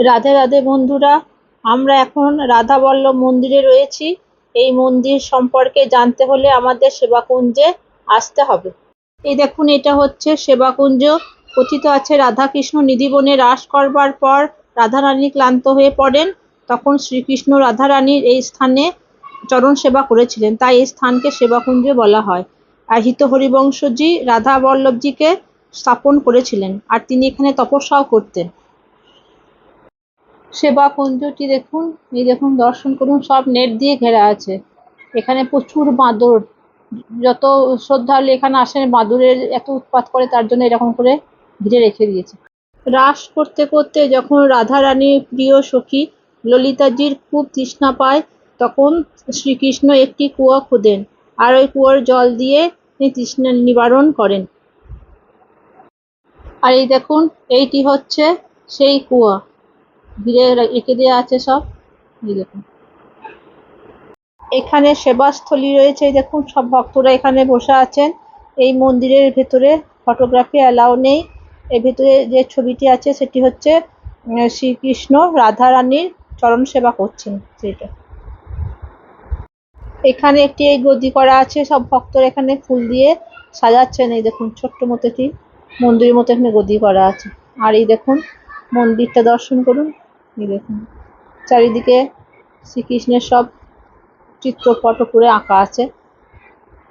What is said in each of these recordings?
রাধে রাধে বন্ধুরা, আমরা এখন রাধা বল্লভ মন্দিরে রয়েছি। এই মন্দির সম্পর্কে জানতে হলে আমাদের সেবাকুঞ্জে আসতে হবে। এই দেখুন, এটা হচ্ছে সেবাকুঞ্জ। কথিত আছে, রাধাকৃষ্ণ নিধিবনে রাস করবার পর রাধারানী ক্লান্ত হয়ে পড়েন। তখন শ্রীকৃষ্ণ রাধারানীর এই স্থানে চরণ সেবা করেছিলেন। তাই এই স্থানকে সেবাকুঞ্জ বলা হয়। আর হিত হরিবংশজি রাধা বল্লভজিকে স্থাপন করেছিলেন। আর তিনি এখানে তপস্যাও করতেন। সেবা কুঞ্জটি দেখুন, এই দেখুন, দর্শন করুন, সব নেট দিয়ে ঘেরা আছে। এখানে প্রচুর বাঁদর, যত শ্রদ্ধালু এখানে আসেন, বাঁদরের এত উৎপাত করে, তার জন্য এরকম করে ঘিরে রেখে দিয়েছে। রাস করতে করতে যখন রাধা রানীর প্রিয় সখী ললিতাজির খুব তৃষ্ণা পায়, তখন শ্রীকৃষ্ণ একটি কুয়া খোদেন আর ওই কুয়োর জল দিয়ে তিনি তৃষ্ণা নিবারণ করেন। আর এই দেখুন, এইটি হচ্ছে সেই কুয়া। ঘিরে রেখে দেওয়া আছে সব। এই দেখুন। এখানে সেবাস্থলী রয়েছে দেখুন, সব ভক্তরা এখানে বসে আছেন। এই মন্দিরের ভেতরে ফটোগ্রাফি অ্যালাউ নেই। এর ভেতরে যে ছবিটি আছে, সেটি হচ্ছে শ্রীকৃষ্ণ রাধা রানীর চরণ সেবা করছেন সেটা। এখানে একটি এই গদি করা আছে, সব ভক্তরা এখানে ফুল দিয়ে সাজাচ্ছেন। এই দেখুন, ছোট্ট মতো একটি মন্দিরের মতো এখানে গদি করা আছে। আর এই দেখুন, মন্দিরটা দর্শন করুন। দেখুন। চারিদিকে শ্রীকৃষ্ণের সব চিত্রপট করে আঁকা আছে।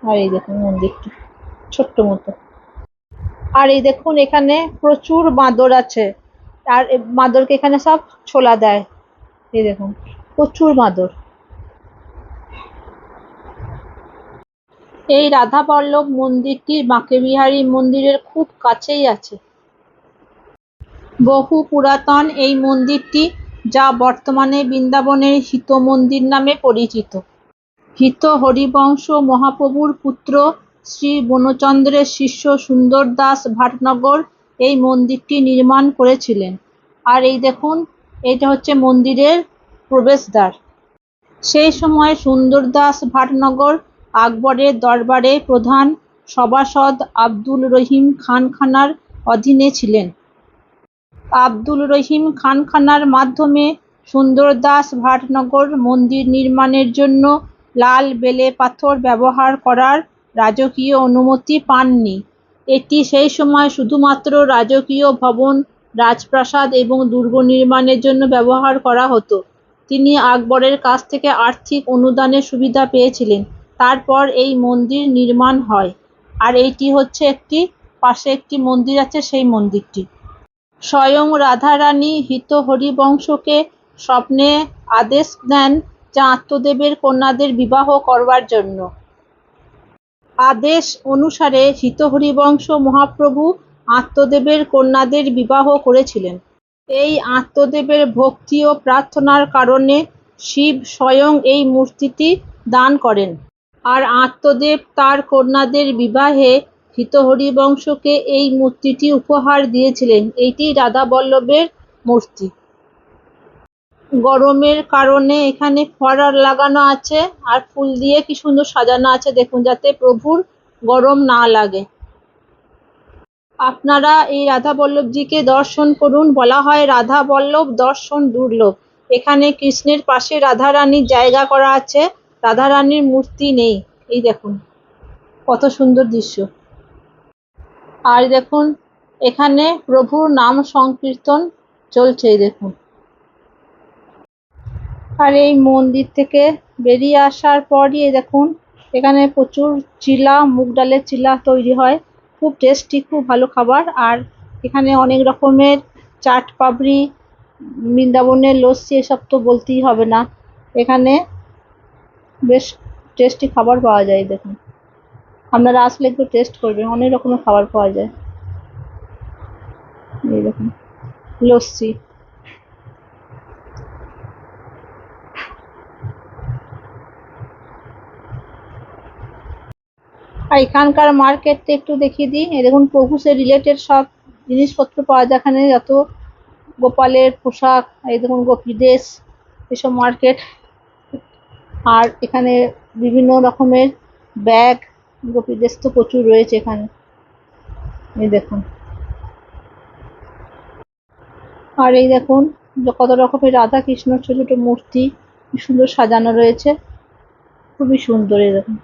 আর এই দেখুন মন্দিরটি, ছোট্ট মতো। আর এই দেখুন এখানে প্রচুর বাঁদর আছে। আর বাঁদরকে এখানে সব ছোলা দেয়। এই দেখুন, প্রচুর বাঁদর। এই রাধা বল্লভ মন্দিরটি বাঁকে বিহারী মন্দিরের খুব কাছেই আছে। বহু পুরাতন এই মন্দিরটি, যা বর্তমানে বৃন্দাবনের হিত মন্দির নামে পরিচিত। হিত হরিবংশ মহাপ্রভুর পুত্র শ্রী বনচন্দ্রের শিষ্য সুন্দর দাস ভাটনগর এই মন্দিরটি নির্মাণ করেছিলেন। আর এই দেখুন, এটা হচ্ছে মন্দিরের প্রবেশদ্বার। সেই সময় সুন্দর দাস ভাটনগর আকবরের দরবারে প্রধান সভাসদ আব্দুল রহিম খানখানার অধীনে ছিলেন। আব্দুল রহিম খানখানার মাধ্যমে সুন্দরদাস ভাটনগর মন্দির নির্মাণের জন্য লাল বেলে পাথর ব্যবহার করার রাজকীয় অনুমতি পাননি। এটি সেই সময় শুধুমাত্র রাজকীয় ভবন, রাজপ্রাসাদ এবং দুর্গ নির্মাণের জন্য ব্যবহার করা হতো। তিনি আকবরের কাছ থেকে আর্থিক অনুদানের সুবিধা পেয়েছিলেন। তারপর এই মন্দির নির্মাণ হয়। আর এইটি হচ্ছে একটি, পাশে একটি মন্দির আছে, সেই মন্দিরটি। স্বয়ং রাধারানী হিত হরিবংশকে স্বপ্নে আদেশ দেন যা আত্মদেবের কন্যাদের বিবাহ করবার জন্য। আদেশ অনুসারে হিত হরিবংশ মহাপ্রভু আত্মদেবের কন্যাদের বিবাহ করেছিলেন। এই আত্মদেবের ভক্তি ও প্রার্থনার কারণে শিব স্বয়ং এই মূর্তিটি দান করেন। আর আত্মদেব তার কন্যাদের বিবাহে হিতহরিবংশকে এই মূর্তিটি উপহার দিয়েছিলেন। এইটি রাধা বল্লভের মূর্তি। গরমের কারণে এখানে ফোয়ারা লাগানো আছে আর ফুল দিয়ে কি সুন্দর সাজানো আছে দেখুন যাতে প্রভুর গরম না লাগে। আপনারা এই রাধা বল্লভজিকে দর্শন করুন। বলা হয় রাধা বল্লভ, দর্শন দুর্লভ। এখানে কৃষ্ণের পাশে রাধা রানীর জায়গা করা আছে। রাধা রানীর মূর্তি নেই। এই দেখুন, কত সুন্দর দৃশ্য। আর দেখুন, এখানে প্রভুর নাম সংকীর্তন চলছে দেখুন। আর এই মন্দির থেকে বেরিয়ে আসার পরই দেখুন, এখানে প্রচুর চিলা, মুগ ডালের চিলা তৈরি হয়। খুব টেস্টি খুব ভালো খাবার। আর এখানে অনেক রকমের চাট পাপড়ি, বৃন্দাবনের লস্যি, এসব তো বলতেই হবে না। এখানে বেশ টেস্টি খাবার পাওয়া যায় দেখুন। আপনারা আসলে একটু টেস্ট করবেন, অনেক রকমের খাবার পাওয়া যায়। এই দেখুন, লস্যি। আর এখানকার মার্কেটটা একটু দেখিয়ে দিই। দেখুন, প্রভুসের রিলেটেড সব জিনিসপত্র পাওয়া যায় এখানে, যত গোপালের পোশাক, এই দেখুন, গোপী ড্রেস, এসব মার্কেট। আর এখানে বিভিন্ন রকমের ব্যাগ গোপী ড্রেস তো প্রচুর রয়েছে এখানে। এই দেখুন। আর এই দেখুন, কত রকমের রাধা কৃষ্ণ ছোট ছোট মূর্তি সুন্দর সাজানো রয়েছে। খুবই সুন্দর এরকম।